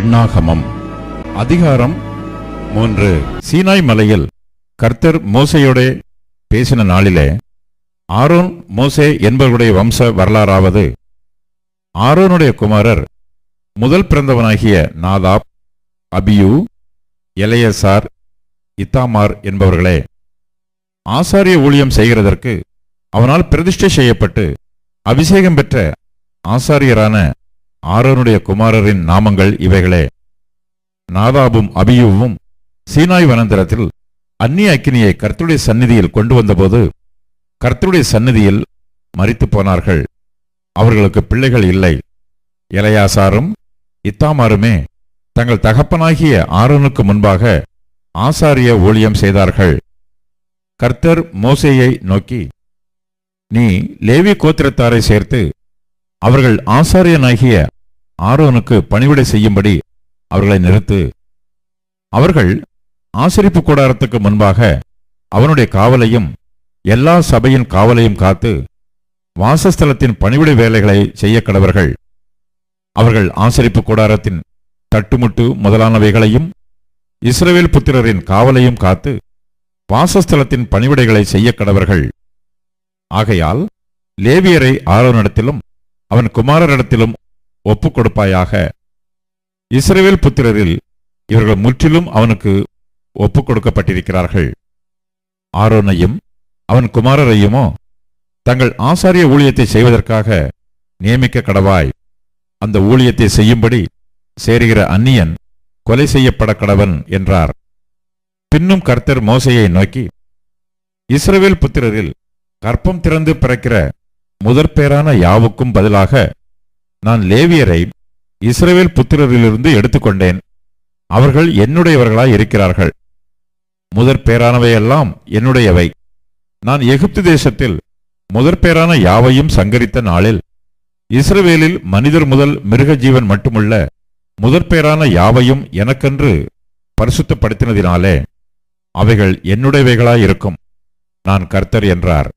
எண்ணாகமம். அதிகாரம் மூன்று. சீனாய் மலையில் கர்த்தர் மோசையோட பேசின நாளிலே ஆரோன் மோசே என்பவருடைய வம்ச வரலாறாவது ஆரோனுடைய குமாரர் முதல் பிறந்தவனாகிய நாதாப் அபியு எலையசார் இத்தாமார் என்பவர்களே ஆசாரிய ஊழியம் செய்கிறதற்கு அவனால் பிரதிஷ்டை செய்யப்பட்டு அபிஷேகம் பெற்ற ஆசாரியரான ஆரோனுடைய குமாரரின் நாமங்கள் இவைகளே. நாதாபும் அபியுவும் சீனாய் வனந்தரத்தில் அந்நிய அக்கினியை கர்த்தருடைய சந்நிதியில் கொண்டு வந்தபோது கர்த்தருடைய சந்நிதியில் மறித்து போனார்கள். அவர்களுக்கு பிள்ளைகள் இல்லை. இளையாசாரும் இத்தாமாருமே தங்கள் தகப்பனாகிய ஆரோனுக்கு முன்பாக ஆசாரிய ஊழியம் செய்தார்கள். கர்த்தர் மோசேயை நோக்கி நீ லேவி கோத்திரத்தாரை சேர்த்து அவர்கள் ஆசாரியனாகிய ஆரோனுக்கு பணிவிடை செய்யும்படி அவர்களை நிறுத்து. அவர்கள் ஆசரிப்பு கூடாரத்துக்கு முன்பாக அவனுடைய காவலையும் எல்லா சபையின் காவலையும் காத்து வாசஸ்தலத்தின் பணிவிடை வேலைகளை செய்ய கடவர்கள். அவர்கள் ஆசரிப்பு கூடாரத்தின் தட்டுமுட்டு முதலானவைகளையும் இஸ்ரவேல் புத்திரரின் காவலையும் காத்து வாசஸ்தலத்தின் பணிவிடைகளை செய்ய கடவர்கள். ஆகையால் லேவியரை ஆரோனிடத்திலும் அவன் குமாரரிடத்திலும் ஒப்பு கொடுப்பாயாக இஸ்ரேவேல் புத்திரரில் இவர்கள் முற்றிலும் அவனுக்கு ஒப்புக் கொடுக்கப்பட்டிருக்கிறார்கள் ஆரோனையும் அவன் குமாரரையுமோ தங்கள் ஆசாரிய ஊழியத்தை செய்வதற்காக நியமிக்க கடவாய். அந்த ஊழியத்தை செய்யும்படி சேருகிற அந்நியன் கொலை செய்யப்பட கடவன் என்றார். பின்னும் கர்த்தர் மோசையை நோக்கி இஸ்ரவேல் புத்திரரில் கற்பம் திறந்து பிறக்கிற முதற்பேரான யாவுக்கும் பதிலாக நான் லேவியரை இஸ்ரேவேல் புத்திரரிலிருந்து எடுத்துக்கொண்டேன். அவர்கள் என்னுடையவர்களாய் இருக்கிறார்கள். முதற் பேரானவையெல்லாம் என்னுடையவை. நான் எகிப்து தேசத்தில் முதற்பேரான யாவையும் சங்கரித்த நாளில் இஸ்ரவேலில் மனிதர் முதல் மிருக ஜீவன் மட்டுமுள்ள முதற்பேரான யாவையும் எனக்கென்று பரிசுத்தப்படுத்தினதினாலே அவைகள் என்னுடையவைகளாயிருக்கும். நான் கர்த்தர் என்றார்.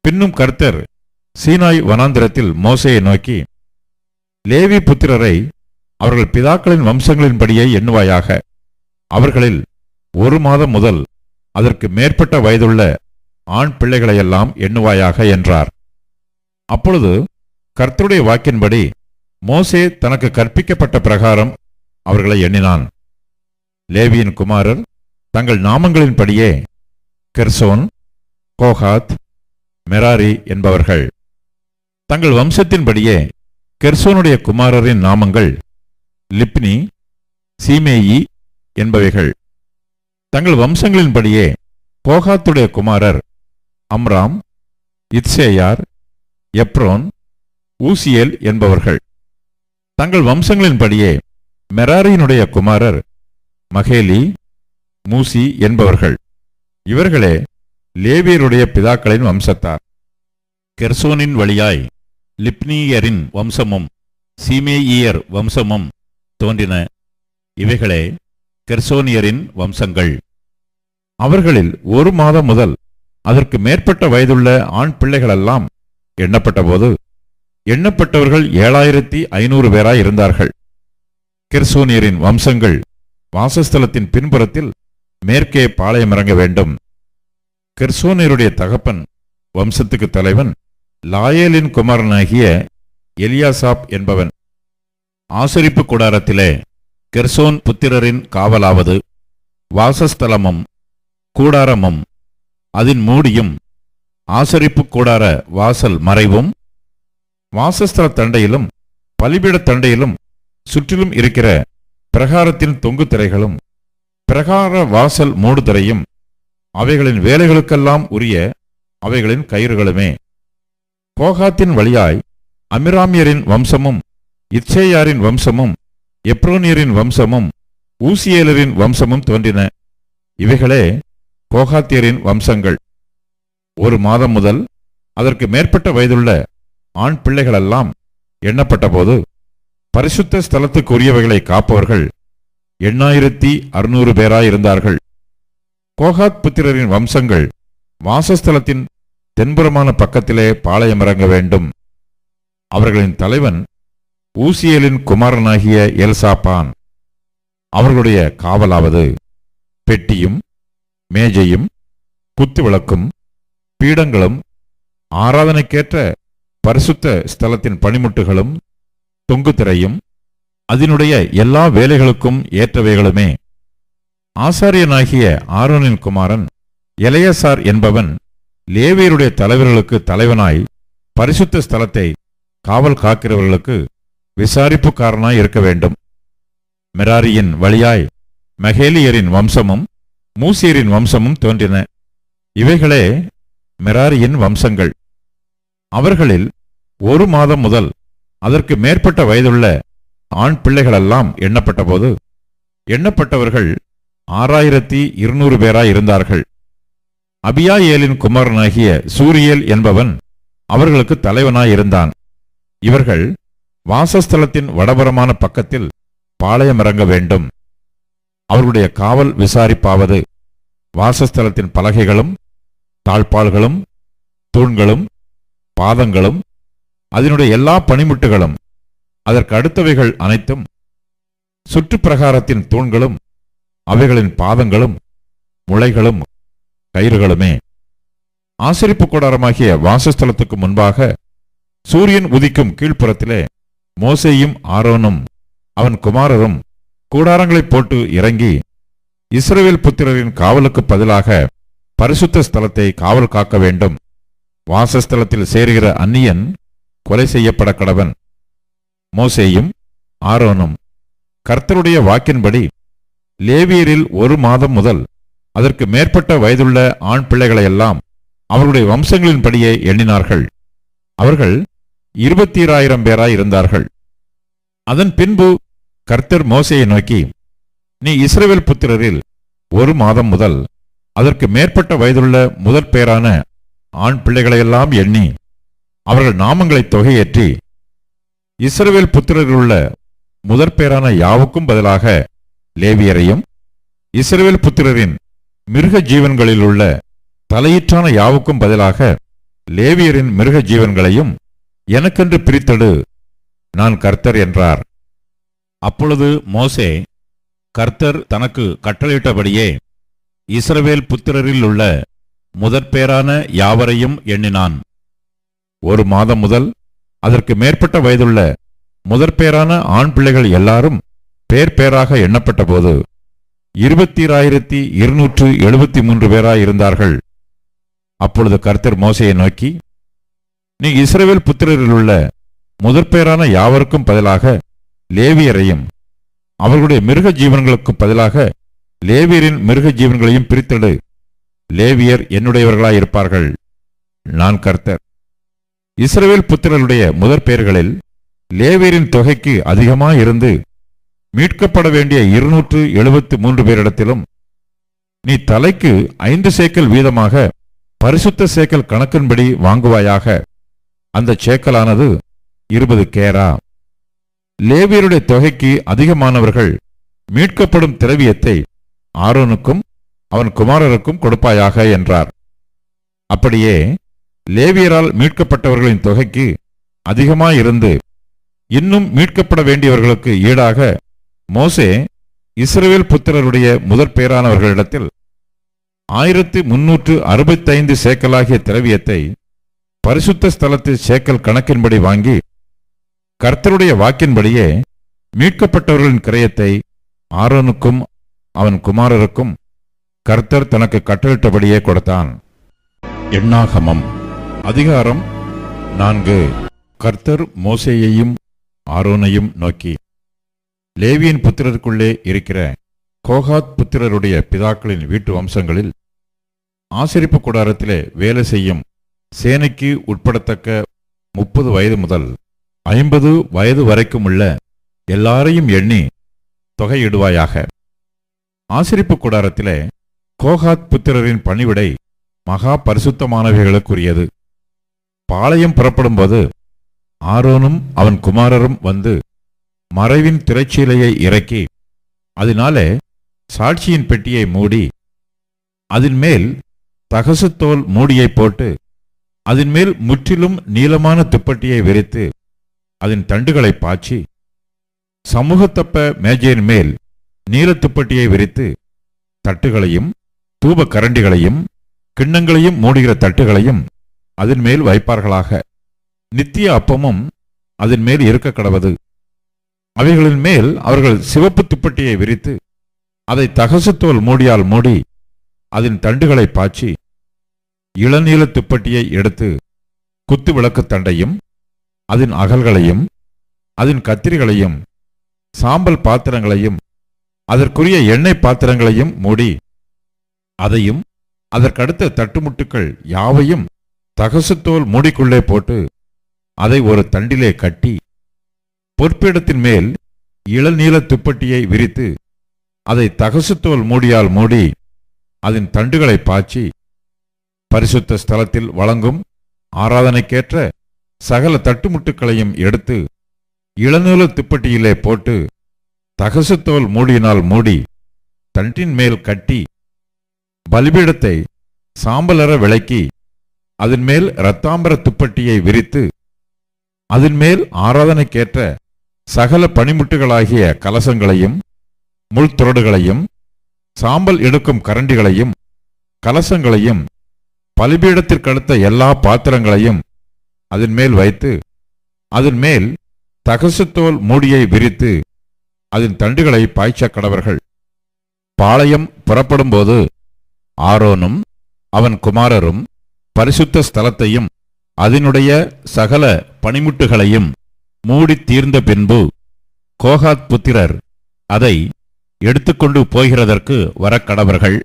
பின்னும் கர்த்தர் சீனாய் வனாந்திரத்தில் மோசையை நோக்கி லேவி புத்திரரை அவர்கள் பிதாக்களின் வம்சங்களின்படியே எண்ணுவாயாக. அவர்களில் ஒரு மாதம் முதல் அதற்கு மேற்பட்ட வயதுள்ள ஆண் பிள்ளைகளையெல்லாம் எண்ணுவாயாக என்றார். அப்பொழுது கர்த்தருடைய வாக்கின்படி மோசே தனக்கு கற்பிக்கப்பட்ட பிரகாரம் அவர்களை எண்ணினான். லேவியின் குமாரர் தங்கள் நாமங்களின்படியே கெர்சோன் கோஹாத் மெராரி என்பவர்கள். தங்கள் வம்சத்தின்படியே கெர்சோனுடைய குமாரரின் நாமங்கள் லிப்னி சீமேயி என்பவைகள். தங்கள் வம்சங்களின்படியே கோகாத்துடைய குமாரர் அம்ராம் இத்சேயார் எப்ரோன் ஊசியேல் என்பவர்கள். தங்கள் வம்சங்களின்படியே மெராரியினுடைய குமாரர் மகேலி மூசி என்பவர்கள். இவர்களே லேவியருடைய பிதாக்களின் வம்சத்தார். கெர்சோனின் வழியாய் லிப்னியரின் வம்சமும் சீமேயியர் வம்சமும் தோன்றின. இவைகளே கெர்சோனியரின் வம்சங்கள். அவர்களில் ஒரு மாதம் முதல் அதற்கு மேற்பட்ட வயதுள்ள ஆண் பிள்ளைகளெல்லாம் எண்ணப்பட்டபோது எண்ணப்பட்டவர்கள் ஏழாயிரத்தி ஐநூறு பேராய் இருந்தார்கள். கெர்சோனியரின் வம்சங்கள் வாசஸ்தலத்தின் பின்புறத்தில் மேற்கே பாளையம் இறங்க வேண்டும். கெர்சோனியருடைய தகப்பன் வம்சத்துக்கு தலைவன் லாயேலின் குமாரனாகிய எலியாசாப் என்பவன். ஆசரிப்பு கூடாரத்திலே கெர்சோன் புத்திரரின் காவலாவது. வாசஸ்தலமும் கூடாரமும் அதன் மூடியும் ஆசரிப்பு கூடார வாசல் மறைவும் வாசஸ்தல தண்டையிலும் பலிபீட தண்டையிலும் சுற்றிலும் இருக்கிற பிரகாரத்தின் தொங்கு திரைகளும் பிரகார வாசல் மூடுதிரையும் அவைகளின் வேலைகளுக்கெல்லாம் உரிய அவைகளின் கயிறுகளுமே. கோகாத்தின் வழியாய் அமிராமியரின் வம்சமும் இச்சேயாரின் வம்சமும் எப்ரோனியரின் வம்சமும் ஊசியேலரின் வம்சமும் தோன்றின. இவைகளே கோகாத்தியரின் வம்சங்கள். ஒரு மாதம் முதல் அதற்கு மேற்பட்ட வயதுள்ள ஆண் பிள்ளைகளெல்லாம் எண்ணப்பட்டபோது பரிசுத்த ஸ்தலத்துக்குரியவைகளை காப்பவர்கள் எண்ணாயிரத்தி அறுநூறு பேராயிருந்தார்கள். கோகாத் புத்திரரின் வம்சங்கள் வாசஸ்தலத்தின் தென்புறமான பக்கத்திலே பாளையம் இறங்க வேண்டும். அவர்களின் தலைவன் ஊசியலின் குமாரனாகிய எல்சாப்பான் அவர்களுடைய காவலாவது பெட்டியும் மேஜையும் குத்துவிளக்கும் பீடங்களும் ஆராதனைக்கேற்ற பரிசுத்த ஸ்தலத்தின் பணிமுட்டுகளும் தொங்குத்திரையும் அதனுடைய எல்லா வேலைகளுக்கும் ஏற்றவைகளுமே. ஆசாரியனாகிய ஆரோனின் குமாரன் இளையசார் என்பவன் லேவியருடைய தலைவர்களுக்கு தலைவனாய் பரிசுத்த ஸ்தலத்தை காவல் காக்கிறவர்களுக்கு விசாரிப்புக்காரனாய் இருக்க வேண்டும். மெராரியின் வழியாய் மகேலியரின் வம்சமும் மூசியரின் வம்சமும் தோன்றின. இவைகளே மெராரியின் வம்சங்கள். அவர்களில் ஒரு மாதம் முதல் அதற்கு மேற்பட்ட வயதுள்ள ஆண் பிள்ளைகளெல்லாம் எண்ணப்பட்டபோது எண்ணப்பட்டவர்கள் ஆறாயிரத்தி இருநூறு பேராய் இருந்தார்கள். அபியாயேலின் குமாரனாகிய சூரியேல் என்பவன் அவர்களுக்கு தலைவனாயிருந்தான். இவர்கள் வாசஸ்தலத்தின் வடபுறமான பக்கத்தில் பாளையம் இறங்க வேண்டும். அவர்களுடைய காவல் விசாரிப்பாவது வாசஸ்தலத்தின் பலகைகளும் தாழ்பாள்களும் தூண்களும் பாதங்களும் அதனுடைய எல்லா பணிமுட்டுகளும் அதற்கு அடுத்தவைகள் அனைத்தும் சுற்றுப்பிரகாரத்தின் தூண்களும் அவைகளின் பாதங்களும் முளைகளும் கயிறுகளுமே. ஆசிரிப்பு கூடாரமாகிய வாசஸ்தலத்துக்கு முன்பாக சூரியன் உதிக்கும் கீழ்ப்புறத்திலே மோசேயும் ஆரோனும் அவன் குமாரரும் கூடாரங்களைப் போட்டு இறங்கி இஸ்ரவேல் புத்திரரின் காவலுக்கு பதிலாக பரிசுத்த ஸ்தலத்தை காவல் காக்க வேண்டும். வாசஸ்தலத்தில் சேருகிற அந்நியன் கொலை செய்யப்பட கடவன். மோசேயும் ஆரோனும் கர்த்தருடைய வாக்கின்படி லேவியரில் ஒரு மாதம் முதல் அதற்கு மேற்பட்ட வயதுள்ள ஆண் பிள்ளைகளையெல்லாம் அவர்களுடைய வம்சங்களின்படியே எண்ணினார்கள். அவர்கள் இருபத்தீராயிரம் பேராய் இருந்தார்கள். அதன் பின்பு கர்த்தர் மோசையை நோக்கி நீ இஸ்ரவேல் புத்திரரில் ஒரு மாதம் முதல் அதற்கு மேற்பட்ட வயதுள்ள முதற் பேரான ஆண் பிள்ளைகளையெல்லாம் எண்ணி அவர்கள் நாமங்களை தொகையேற்றி இஸ்ரவேல் புத்திரரில் உள்ள முதற் பேரான யாவுக்கும் பதிலாக லேவியரையும் இஸ்ரவேல் புத்திரரின் மிருக ஜீவன்களில் உள்ள தலையீற்றான யாவுக்கும் பதிலாக லேவியரின் மிருக ஜீவன்களையும் எனக்கென்று பிரித்தெடு நான் கர்த்தர் என்றார். அப்பொழுது மோசே கர்த்தர் தனக்கு கட்டளையிட்டபடியே இஸ்ரவேல் புத்திரரில் உள்ள முதற்பேரான யாவரையும் எண்ணினான். ஒரு மாதம் முதல் அதற்கு மேற்பட்ட வயதுள்ள முதற்பேரான ஆண் பிள்ளைகள் எல்லாரும் பேர் பேராக எண்ணப்பட்டபோது இருபத்தீராயிரத்தி இருநூற்று எழுபத்தி மூன்று பேராய் இருந்தார்கள் அப்பொழுது கர்த்தர் மோசையை நோக்கி நீ இஸ்ரேவேல் புத்திரரில் உள்ள முதற்பேரான யாவருக்கும் பதிலாக லேவியரையும் அவர்களுடைய மிருக ஜீவன்களுக்கு பதிலாக லேவியரின் மிருக ஜீவன்களையும் பிரித்தெடு. லேவியர் என்னுடையவர்களாய் இருப்பார்கள் நான் கர்த்தர். இஸ்ரேல் புத்திரருடைய முதற் பெயர்களில் லேவியரின் தொகைக்கு அதிகமாயிருந்து மீட்கப்பட வேண்டிய இருநூற்று எழுபத்து மூன்று பேரிடத்திலும் நீ தலைக்கு ஐந்து சேக்கல் வீதமாக பரிசுத்த சேக்கல் கணக்கின்படி வாங்குவாயாக. அந்த சேக்கலானது இருபது கேரா. லேவியருடைய தொகைக்கு அதிகமானவர்கள் மீட்கப்படும் திரவியத்தை ஆரோனுக்கும் அவன் குமாரருக்கும் கொடுப்பாயாக என்றார். அப்படியே லேவியரால் மீட்கப்பட்டவர்களின் தொகைக்கு அதிகமாயிருந்து இன்னும் மீட்கப்பட வேண்டியவர்களுக்கு ஈடாக மோசே இஸ்ரேல் புத்திரருடைய முதற் பெயரானவர்களிடத்தில் ஆயிரத்தி முன்னூற்று அறுபத்தைந்து சேக்கலாகிய திரவியத்தை பரிசுத்த ஸ்தலத்தில் சேக்கல் கணக்கின்படி வாங்கி கர்த்தருடைய வாக்கின்படியே மீட்கப்பட்டவர்களின் கிரயத்தை ஆரோனுக்கும் அவன் குமாரருக்கும் கர்த்தர் தனக்கு கட்டளிட்டபடியே கொடுத்தான். எண்ணாகமம். அதிகாரம் நான்கு. கர்த்தர் மோசேயையும் ஆரோனையும் நோக்கி. லேவியின் புத்திரருக்குள்ளே இருக்கிற கோகாத் புத்திரருடைய பிதாக்களின் வீட்டு வம்சங்களில் ஆசிரிப்பு கூடாரத்திலே வேலை செய்யும் சேனைக்கு உட்படத்தக்க முப்பது வயது முதல் ஐம்பது வயது வரைக்கும் உள்ள எல்லாரையும் எண்ணி தொகையிடுவாயாக. ஆசிரிப்பு கூடாரத்திலே கோகாத் புத்திரரின் பணிவிடை மகா பரிசுத்தமானவைகளுக்குரியது. பாளையம் புறப்படும்போது ஆரோனும் அவன் குமாரரும் வந்து மறைவின் திரைச்சீலையை இறக்கி அதனாலே சாட்சியின் பெட்டியை மூடி அதன் மேல் தகசுத்தோல் மூடியை போட்டு அதன் மேல் முற்றிலும் நீளமான துப்பட்டியை விரித்து அதன் தண்டுகளை பாய்ச்சி சமூகத்தப்ப மேஜையின் மேல் நீலத்துப்பட்டியை விரித்து தட்டுகளையும் தூப கரண்டிகளையும் கிண்ணங்களையும் மூடுகிற தட்டுகளையும் அதன் மேல் வைப்பார்களாக. நித்திய அப்பமும் அதன் மேல் இருக்க கடவது. அவைகளின் மேல் அவர்கள் சிவப்பு துப்பட்டியை விரித்து அதை தகசுத்தோல் மூடியால் மூடி அதன் தண்டுகளை பாய்ச்சி இளநீல துப்பட்டியை எடுத்து குத்து விளக்கு தண்டையும் அதன் அகல்களையும் அதன் கத்திரிகளையும் சாம்பல் பாத்திரங்களையும் அதற்குரிய எண்ணெய் பாத்திரங்களையும் மூடி அதையும் அதற்கடுத்த தட்டுமுட்டுக்கள் யாவையும் தகசுத்தோல் மூடிக்குள்ளே போட்டு அதை ஒரு தண்டிலே கட்டி பொற்பீடத்தின் மேல் இளநீல துப்பட்டியை விரித்து அதை தகசுத்தோல் மூடியால் மூடி அதன் தண்டுகளை பாய்ச்சி பரிசுத்த ஸ்தலத்தில் வழங்கும் ஆராதனைக்கேற்ற சகல தட்டுமுட்டுக்களையும் எடுத்து இளநூல துப்பட்டியிலே போட்டு தகசுத்தோல் மூடியினால் மூடி தண்டின் மேல் கட்டி பலிபீடத்தை சாம்பலற விளக்கி அதன் மேல் இரத்தாம்பர துப்பட்டியை விரித்து அதன் மேல் ஆராதனைக்கேற்ற சகல பனிமுட்டுகளாகிய கலசங்களையும் முள்துரடுகளையும் சாம்பல் எடுக்கும் கரண்டிகளையும் கலசங்களையும் பலிபீடத்திற்கடுத்த எல்லா பாத்திரங்களையும் அதன் மேல் வைத்து அதன் மேல் தகசுத்தோல் மூடியை விரித்து அதன் தண்டுகளை பாய்ச்ச கடவர்கள். பாளையம் புறப்படும்போது ஆரோனும் அவன் குமாரரும் பரிசுத்த ஸ்தலத்தையும் அதனுடைய சகல பனிமுட்டுகளையும் மூடித் தீர்ந்த பின்பு கோகாத் புத்திரர் அதை எடுத்துக்கொண்டு போகிறதற்கு வரக்கடவர்கள்.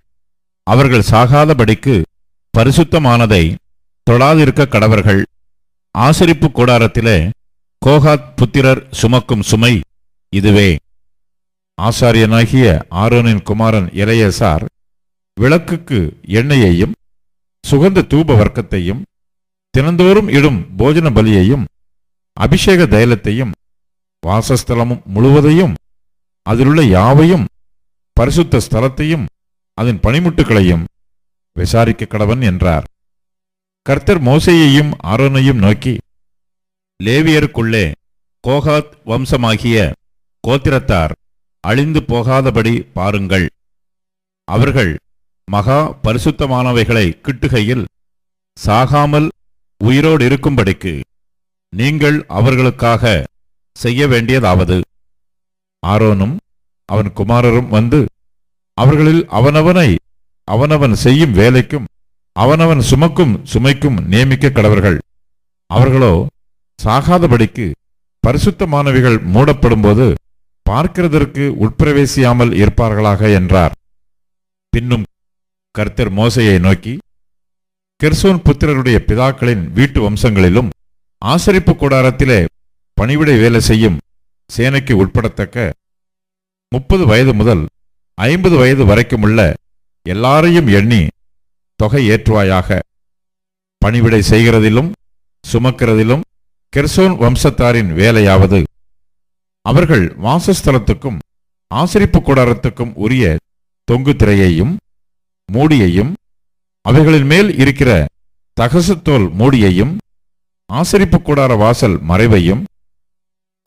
அவர்கள் சாகாதபடிக்கு பரிசுத்தமானதை தொழாதிருக்க கடவர்கள். ஆசரிப்பு கூடாரத்திலே கோகாத் புத்திரர் சுமக்கும் சுமை இதுவே. ஆசாரியனாகிய ஆரோனின் குமாரன் இளையசார் விளக்குக்கு எண்ணெயையும் சுகந்த தூப வர்க்கத்தையும் தினந்தோறும் இடும் போஜன பலியையும் அபிஷேக தைலத்தையும் வாசஸ்தலமும் முழுவதையும் அதிலுள்ள யாவையும் பரிசுத்த ஸ்தலத்தையும் அதன் பனிமுட்டுகளையும் விசாரிக்க கடவன் என்றார். கர்த்தர் மோசையையும் ஆரோனையும் நோக்கி லேவியருக்குள்ளே கோகாத் வம்சமாகிய கோத்திரத்தார் அழிந்து போகாதபடி பாருங்கள். அவர்கள் மகா பரிசுத்தமானவைகளை கிட்டுகையில் சாகாமல் உயிரோடு இருக்கும்படிக்கு நீங்கள் அவர்களுக்காக செய்ய வேண்டியதாவது. ஆரோனும் அவன் குமாரரும் வந்து அவர்களில் அவனவனை அவனவன் செய்யும் வேலைக்கும் அவனவன் சுமக்கும் சுமைக்கும் நியமிக்க கடவர்கள். அவர்களோ சாகாதபடிக்கு பரிசுத்தமானவைகள் மூடப்படும்போது பார்க்கிறதற்கு உட்பிரவேசியாமல் இருப்பார்களாக என்றார். பின்னும் கர்த்தர் மோசையை நோக்கி கெர்சோன் புத்திரருடைய பிதாக்களின் வீட்டு வம்சங்களிலும் ஆசரிப்பு கூடாரத்திலே பணிவிடை வேலை செய்யும் சேனைக்கு உட்படத்தக்க முப்பது வயது முதல் ஐம்பது வயது வரைக்கும் உள்ள எல்லாரையும் எண்ணி தொகை ஏற்றுவாயாக. பணிவிடை செய்கிறதிலும் சுமக்கிறதிலும் கெர்சோன் வம்சத்தாரின் வேலையாவது. அவர்கள் வாசஸ்தலத்துக்கும் ஆசரிப்பு கூடாரத்துக்கும் உரிய தொங்கு திரையையும் மூடியையும் அவைகளின் மேல் இருக்கிற தகசுத்தோல் மூடியையும் ஆசரிப்பு கூடார வாசல் மறைவையும்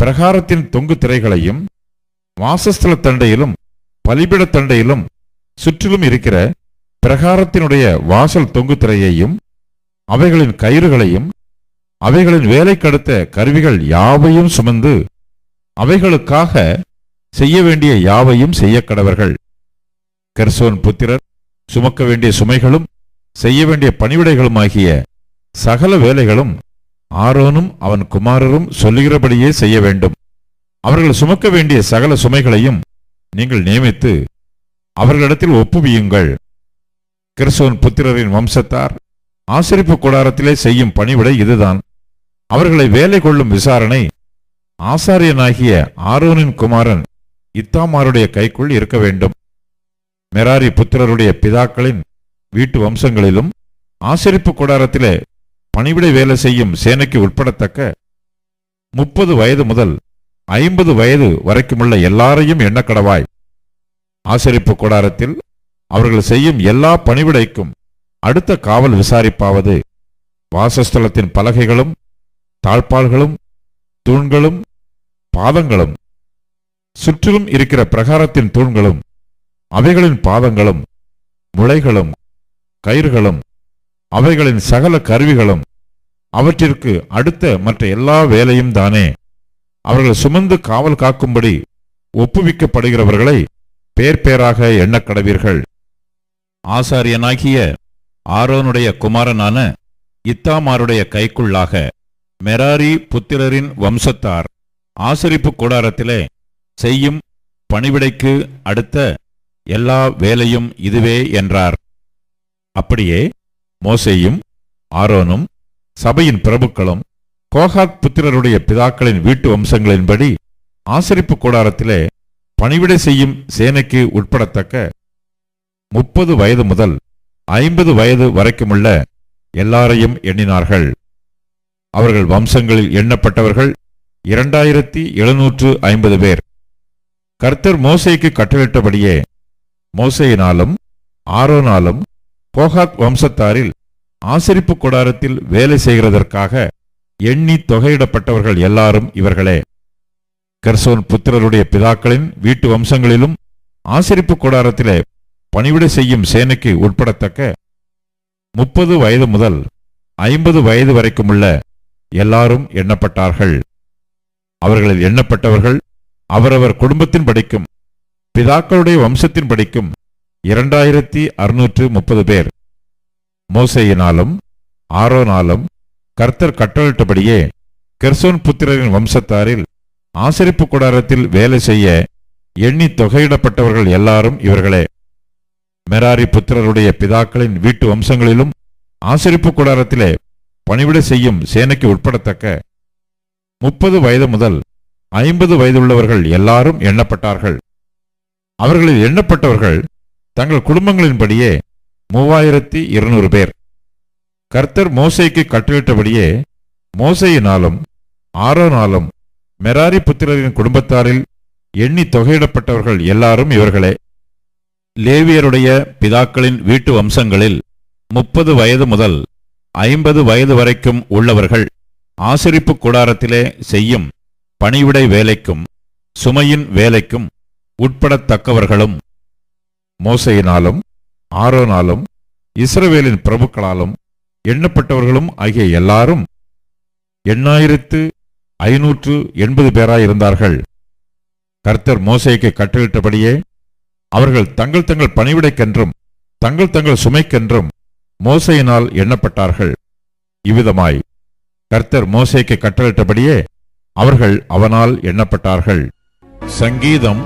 பிரகாரத்தின் தொங்கு திரைகளையும் வாசஸ்தல தண்டையிலும் பலிபிட தண்டையிலும் சுற்றிலும் இருக்கிற பிரகாரத்தினுடைய வாசல் தொங்கு திரையையும் அவைகளின் கயிறுகளையும் அவைகளின் வேலைக்கடுத்த கருவிகள் யாவையும் சுமந்து அவைகளுக்காக செய்ய வேண்டிய யாவையும் செய்ய கடவர்கள். கெர்சோன் புத்திரர் சுமக்க வேண்டிய சுமைகளும் செய்ய வேண்டிய பணிவிடைகளுமாகிய சகல வேலைகளும் ஆரோனும் அவன் குமாரரும் சொல்லுகிறபடியே செய்ய வேண்டும். அவர்கள் சுமக்க வேண்டிய சகல சுமைகளையும் நீங்கள் நியமித்து அவர்களிடத்தில் ஒப்புவியுங்கள். கிறிஸ்துவன் புத்திரரின் வம்சத்தார் ஆசரிப்பு கூடாரத்திலே செய்யும் பணிவிடை இதுதான். அவர்களை வேலை கொள்ளும் விசாரணை ஆசாரியனாகிய ஆரோனின் குமாரன் இத்தாமாருடைய கைக்குள் இருக்க வேண்டும். மெராரி புத்திரருடைய பிதாக்களின் வீட்டு வம்சங்களிலும் ஆசரிப்பு கூடாரத்திலே பணிவிடை வேலை செய்யும் சேனைக்கு உட்படத்தக்க முப்பது வயது முதல் ஐம்பது வயது வரைக்குமுள்ள எல்லாரையும் எண்ணக்கடவாய். ஆசரிப்பு கூடாரத்தில் அவர்கள் செய்யும் எல்லா பணிவிடைக்கும் அடுத்த காவல் விசாரிப்பாவது. வாசஸ்தலத்தின் பலகைகளும் தாழ்பால்களும் தூண்களும் பாதங்களும் சுற்றிலும் இருக்கிற பிரகாரத்தின் தூண்களும் அவைகளின் பாதங்களும் முளைகளும் கயிறுகளும் அவைகளின் சகல கருவிகளும் அவற்றிற்கு அடுத்த மற்ற எல்லா வேலையும் தானே. அவர்கள் சுமந்து காவல் காக்கும்படி ஒப்புவிக்கப்படுகிறவர்களை பேர் பேராக எண்ணக்கடவீர்கள். ஆசாரியனாகிய ஆரோனுடைய குமாரனான இத்தாமாருடைய கைக்குள்ளாக மெராரி புத்திரரின் வம்சத்தார் ஆசரிப்பு கூடாரத்திலே செய்யும் பணிவிடைக்கு அடுத்த எல்லா வேலையும் இதுவே என்றார். அப்படியே மோசேயும் ஆரோனும் சபையின் பிரபுக்களும் கோகாத் புத்திரருடைய பிதாக்களின் வீட்டு வம்சங்களின்படி ஆசரிப்பு கூடாரத்திலே பணிவிடை செய்யும் சேனைக்கு உட்படத்தக்க முப்பது வயது முதல் ஐம்பது வயது வரைக்குமுள்ள எல்லாரையும் எண்ணினார்கள். அவர்கள் வம்சங்களில் எண்ணப்பட்டவர்கள் இரண்டாயிரத்தி எழுநூற்று ஐம்பது பேர். கர்த்தர் மோசைக்கு கட்டளிட்டபடியே மோசையினாலும் ஆரோனாலும் கோகாத் வம்சத்தாரில் ஆசரிப்பு கொடாரத்தில் வேலை செய்கிறதற்காக எண்ணி தொகையிடப்பட்டவர்கள் எல்லாரும் இவர்களே. கர்சோன் புத்திரருடைய பிதாக்களின் வீட்டு வம்சங்களிலும் ஆசரிப்பு கொடாரத்திலே பணிவிடை செய்யும் சேனைக்கு உட்படத்தக்க முப்பது வயது முதல் ஐம்பது வயது வரைக்குமுள்ள எல்லாரும் எண்ணப்பட்டார்கள். அவர்களில் எண்ணப்பட்டவர்கள் அவரவர் குடும்பத்தின் படிக்கும் பிதாக்களுடைய வம்சத்தின் படிக்கும் இரண்டாயிரத்தி அறுநூற்று முப்பது பேர். மோசையினாலும் ஆரோனாலும் கர்த்தர் கட்டளிட்டபடியே கெர்சோன் புத்திரரின் வம்சத்தாரில் ஆசரிப்பு கூடாரத்தில் வேலை செய்ய எண்ணி தொகையிடப்பட்டவர்கள் எல்லாரும் இவர்களே. மெராரி புத்திரருடைய பிதாக்களின் வீட்டு வம்சங்களிலும் ஆசரிப்பு கூடாரத்திலே பணிவிட செய்யும் சேனைக்கு உட்படத்தக்க முப்பது வயது முதல் ஐம்பது வயதுள்ளவர்கள் எல்லாரும் எண்ணப்பட்டார்கள். அவர்களில் எண்ணப்பட்டவர்கள் தங்கள் குடும்பங்களின்படியே மூவாயிரத்தி இருநூறு பேர். கர்த்தர் மோசைக்கு கட்டளிட்டபடியே மோசையினாலும் ஆரோனாலும் மெராரி புத்திரரின் குடும்பத்தாரில் எண்ணி தொகையிடப்பட்டவர்கள் எல்லாரும் இவர்களே. லேவியருடைய பிதாக்களின் வீட்டு வம்சங்களில் முப்பது வயது முதல் ஐம்பது வயது வரைக்கும் உள்ளவர்கள் ஆசிரிப்பு கூடாரத்திலே செய்யும் பணிவிடை வேலைக்கும் சுமையின் வேலைக்கும் உட்படத்தக்கவர்களும் மோசையினாலும் ஆரோனாலும் இஸ்ரவேலின் பிரபுக்களாலும் எண்ணப்பட்டவர்களும் ஆகிய எல்லாரும் எண்ணாயிரத்து ஐநூற்று எண்பது பேராயிருந்தார்கள் கர்த்தர் மோசைக்கு கட்டளிட்டபடியே அவர்கள் தங்கள் தங்கள் பணிவிடைக்கென்றும் தங்கள் தங்கள் சுமைக்கென்றும் மோசையினால் எண்ணப்பட்டார்கள். இவ்விதமாய் கர்த்தர் மோசைக்கு கட்டளிட்டபடியே அவர்கள் அவனால் எண்ணப்பட்டார்கள். சங்கீதம்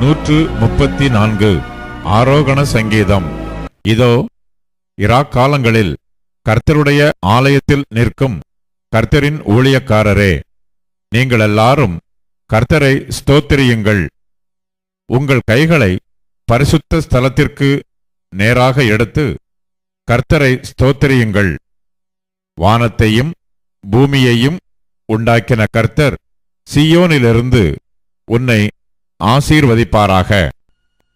நூற்று முப்பத்தி நான்கு. ஆரோகண சங்கீதம். இதோ இராக்காலங்களில் கர்த்தருடைய ஆலயத்தில் நிற்கும் கர்த்தரின் ஊழியக்காரரே நீங்கள் எல்லாரும் கர்த்தரை ஸ்தோத்திரியுங்கள். உங்கள் கைகளை பரிசுத்த ஸ்தலத்திற்கு நேராக எடுத்து கர்த்தரை ஸ்தோத்திரியுங்கள். வானத்தையும் பூமியையும் உண்டாக்கின கர்த்தர் சியோனிலிருந்து உன்னை ஆசீர்வதிப்பாராக.